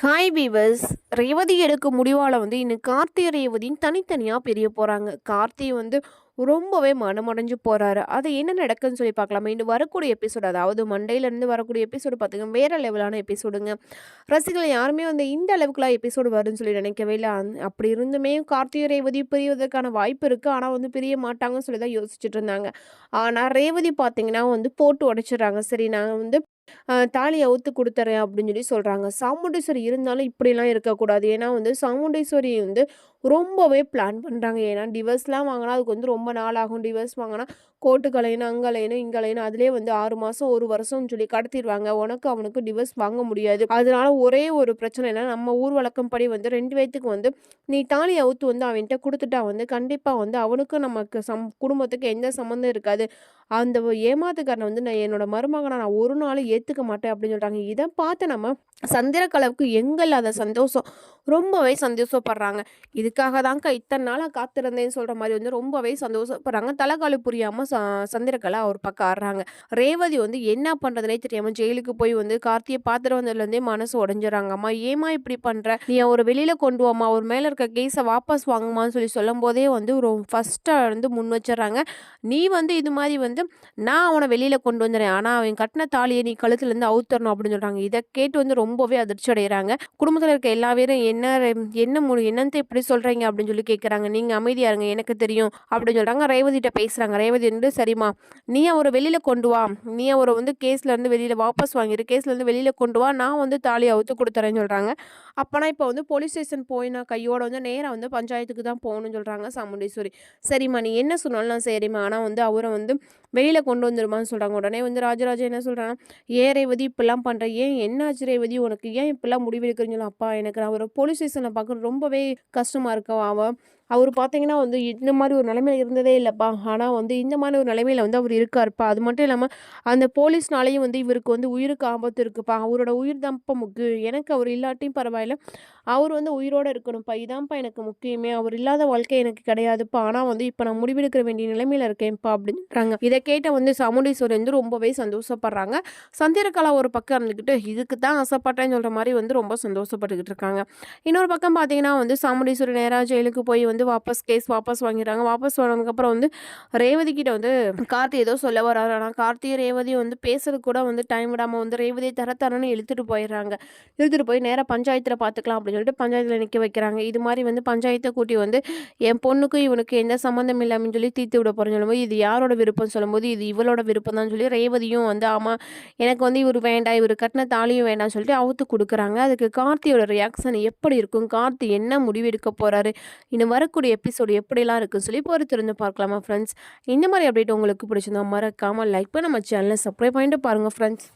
Hi beavers Revathi எடுக்கும் முடிவால் வந்து இன்னும் கார்த்தி ரேவதின்னு தனித்தனியாக பிரிய போகிறாங்க கார்த்தி வந்து ரொம்பவே மனமடைஞ்சு போகிறாரு அது என்ன நடக்குதுன்னு சொல்லி பார்க்கலாமா. இன்னும் வரக்கூடிய எபிசோடு அதாவது மண்டேலேருந்து வரக்கூடிய எபிசோடு பார்த்துங்க வேறு லெவலான எபிசோடுங்க ரசிகர்கள் யாருமே வந்து இந்த அளவுக்குலாம் எபிசோடு வரும்னு சொல்லி நினைக்கவே இல்லை. அப்படி இருந்துமே கார்த்திகை ரேவதி பிரிவதற்கான வாய்ப்பு இருக்குது ஆனால் வந்து பிரிய மாட்டாங்கன்னு சொல்லி தான் யோசிச்சுட்டு இருந்தாங்க. ஆனால் ரேவதி பார்த்தீங்கன்னா வந்து போட்டு உடைச்சிடுறாங்க. சரி நான் வந்து தாலியை அவுத்து கொடுத்துறேன் அப்படின்னு சொல்லி சொல்கிறாங்க சாமுண்டீஸ்வரி இருந்தாலும் இப்படிலாம் இருக்கக்கூடாது. ஏன்னா வந்து சாமுண்டீஸ்வரி வந்து ரொம்பவே பிளான் பண்ணுறாங்க ஏன்னா டிவர்ஸ்லாம் வாங்கினா அதுக்கு வந்து ரொம்ப நாள் ஆகும். டிவர்ஸ் வாங்கினா கோர்ட்டு கலையணும் அங்கலையணும் இங்கலையணும் அதிலே வந்து ஆறு மாதம் ஒரு வருஷம்னு சொல்லி கடத்திடுவாங்க. உனக்கு அவனுக்கு டிவர்ஸ் வாங்க முடியாது. அதனால ஒரே ஒரு பிரச்சனை என்ன நம்ம ஊர் வழக்கம் படி வந்து ரெண்டு பேத்துக்கு வந்து நீ தாலி அவுத்து வந்து அவன்கிட்ட கொடுத்துட்டா வந்து கண்டிப்பாக வந்து அவனுக்கும் நமக்கு சம் குடும்பத்துக்கு எந்த சம்மந்தம் இருக்காது. அந்த ஏமாத்துக்காரனை வந்து நான் என்னோட மருமகனை நான் ஒரு நாள் ஏற்றுக்க மாட்டேன் அப்படின்னு சொல்கிறாங்க இதை பார்த்து நம்ம சந்திரக்கலவுக்கு எங்கல்லாத சந்தோஷம் ரொம்பவே சந்தோஷப்படுறாங்க. இது இதுக்காக தாங்க இத்தனை நாளாக காத்திருந்தேன்னு சொல்கிற மாதிரி வந்து ரொம்பவே சந்தோஷப்படுறாங்க தலைக்காலு புரியாமல் ச சந்திரக்கலை அவர் பக்கம் ஆடுறாங்க. ரேவதி வந்து என்ன பண்ணுறதுனே தெரியாமல் ஜெயிலுக்கு போய் வந்து கார்த்தியை பார்த்துட்டு வந்ததுலேருந்தே மனசு உடஞ்சிடறாங்க. அம்மா ஏமா இப்படி பண்ணுற நீ அவர் வெளியில் கொண்டு வாமா அவர் மேலே இருக்க கேஸை வாபஸ் வாங்குமான்னு சொல்லி சொல்லும் போதே வந்து ஒரு ஃபஸ்ட்டாக வந்து முன் வச்சிடறாங்க. நீ வந்து இது மாதிரி வந்து நான் அவனை வெளியில் கொண்டு வந்துடுறேன். ஆனால் அவன் கட்டின தாலியை நீ கழுத்துலேருந்து அவுத்தரணும் அப்படின்னு சொல்கிறாங்க இதை கேட்டு வந்து ரொம்பவே அதிர்ச்சி அடைகிறாங்க குடும்பத்தில் இருக்க எல்லா பேரும் என்ன என்ன மு என்னத்தை இப்படி சொல்கிறீங்க அப்படின்னு சொல்லி கேட்குறாங்க நீங்கள் அமைதியாக இருங்க எனக்கு தெரியும் அப்படின்னு சொல்கிறாங்க ரேவதிட்ட பேசுகிறாங்க ரேவதி வந்து சரிம்மா நீ அவரை வெளியில் கொண்டு வா. நீ அவரை வந்து கேஸ்லேருந்து வெளியில் வாபஸ் வாங்கிடு கேஸ்லேருந்து வெளியில் கொண்டு வா. நான் வந்து தாலியை அவுத்து கொடுத்துறேன்னு சொல்கிறாங்க அப்போனா இப்போ வந்து போலீஸ் ஸ்டேஷன் போய் நான் கையோட வந்து நேராக வந்து பஞ்சாயத்துக்கு தான் போகணும்னு சொல்கிறாங்க சாமுண்டீஸ்வரி. சரிம்மா நீ என்ன சொன்னாலும் நான் சரிம்மா. ஆனால் வந்து அவரை வந்து வெளியில் கொண்டு வந்துருமான்னு சொல்கிறாங்க உடனே வந்து ராஜராஜா என்ன சொல்கிறாங்கன்னா ஏன் ரேவதி இப்படிலாம் பண்ணுற ஏன் என்ன ஆச்சு ரேவதி? உனக்கு ஏன் இப்படிலாம் முடிவெடுக்கிறீங்களோ அப்பா எனக்கு நான் ஒரு போலீஸ் ஸ்டேஷனில் பார்க்குறது ரொம்பவே கஷ்டமாக இருக்கா அவன் அவர் பார்த்தீங்கன்னா வந்து இந்த மாதிரி ஒரு நிலைமையில் இருந்ததே இல்லைப்பா. ஆனால் வந்து இந்த மாதிரி ஒரு நிலைமையில் வந்து அவர் இருக்காருப்பா. அது மட்டும் இல்லாமல் அந்த போலீஸ்னாலேயும் வந்து இவருக்கு வந்து உயிருக்கு ஆபத்து இருக்குப்பா. அவரோட உயிர் தான்ப்பா முக்கியம் எனக்கு அவர் இல்லாட்டியும் பரவாயில்ல. அவர் வந்து உயிரோடு இருக்கணும்ப்பா. இதான்ப்பா எனக்கு முக்கியமே. அவர் இல்லாத வாழ்க்கை எனக்கு கிடையாதுப்பா. ஆனால் வந்து இப்போ நான் முடிவெடுக்க வேண்டிய நிலைமையில் இருக்கேன்ப்பா அப்படின்றாங்க. இதை கேட்ட வந்து சாமுண்டீஸ்வரர் வந்து ரொம்பவே சந்தோஷப்படுறாங்க. சந்திரகலா ஒரு பக்கம் இருந்துக்கிட்டு இதுக்கு தான் ஆசைப்பட்டேன்னு சொல்கிற மாதிரி வந்து ரொம்ப சந்தோஷப்பட்டுக்கிட்டு இருக்காங்க. இன்னொரு பக்கம் பார்த்தீங்கன்னா வந்து சாமுண்டீஸ்வரர் நேராக ஜெயிலுக்கு போய் வந்து வாபஸ் கேஸ் வாபஸ் வாங்கிடுறாங்க வாபஸ் வாங்கினதுக்கப்புறம் வந்து ரேவதி கிட்ட வந்து கார்த்தி ஏதோ சொல்ல வராரு. ஆனால் கார்த்தி ரேவதி வந்து பேசுறது கூட வந்து டைம் விடாமல் வந்து ரேவதியை தர தரன்னு இழுத்துட்டு போயிடுறாங்க. இழுத்துட்டு போய் நேராக பஞ்சாயத்தில் பார்த்துக்கலாம் அப்படின்னு சொல்லிட்டு பஞ்சாயத்தில் நிற்க வைக்கிறாங்க. இது மாதிரி வந்து பஞ்சாயத்தை கூட்டி வந்து என் பொண்ணுக்கும் இவனுக்கு எந்த சம்மந்தம் இல்லாமல் சொல்லி தீர்த்து விட போகிறேன்னு சொல்லும்போது இது யாரோட விருப்பம் சொல்லும்போது இது இவளோட விருப்பம் தான் சொல்லி ரேவதியும் வந்து ஆமாம் எனக்கு வந்து இவர் வேண்டாம் இவர் கட்டின தாலியும் வேண்டாம்னு சொல்லிட்டு அவுத்து கொடுக்குறாங்க. அதுக்கு கார்த்தியோட ரியாக்ஷன் எப்படி இருக்கும்? கார்த்தி என்ன முடிவு எடுக்க போகிறாரு இன்னும் வரக்கூடிய எபிசோடு எப்படிலாம் இருக்குன்னு சொல்லி பொறுத்திருந்து பார்க்கலாமா ஃப்ரெண்ட்ஸ் இந்த மாதிரி அப்டேட் உங்களுக்கு பிடிச்சிருந்தா மறக்காமல் லைக் பண்ண நம்ம சேனலை சப்ஸ்கிரைப் பண்ணிட்டு பாருங்கள் ஃப்ரெண்ட்ஸ்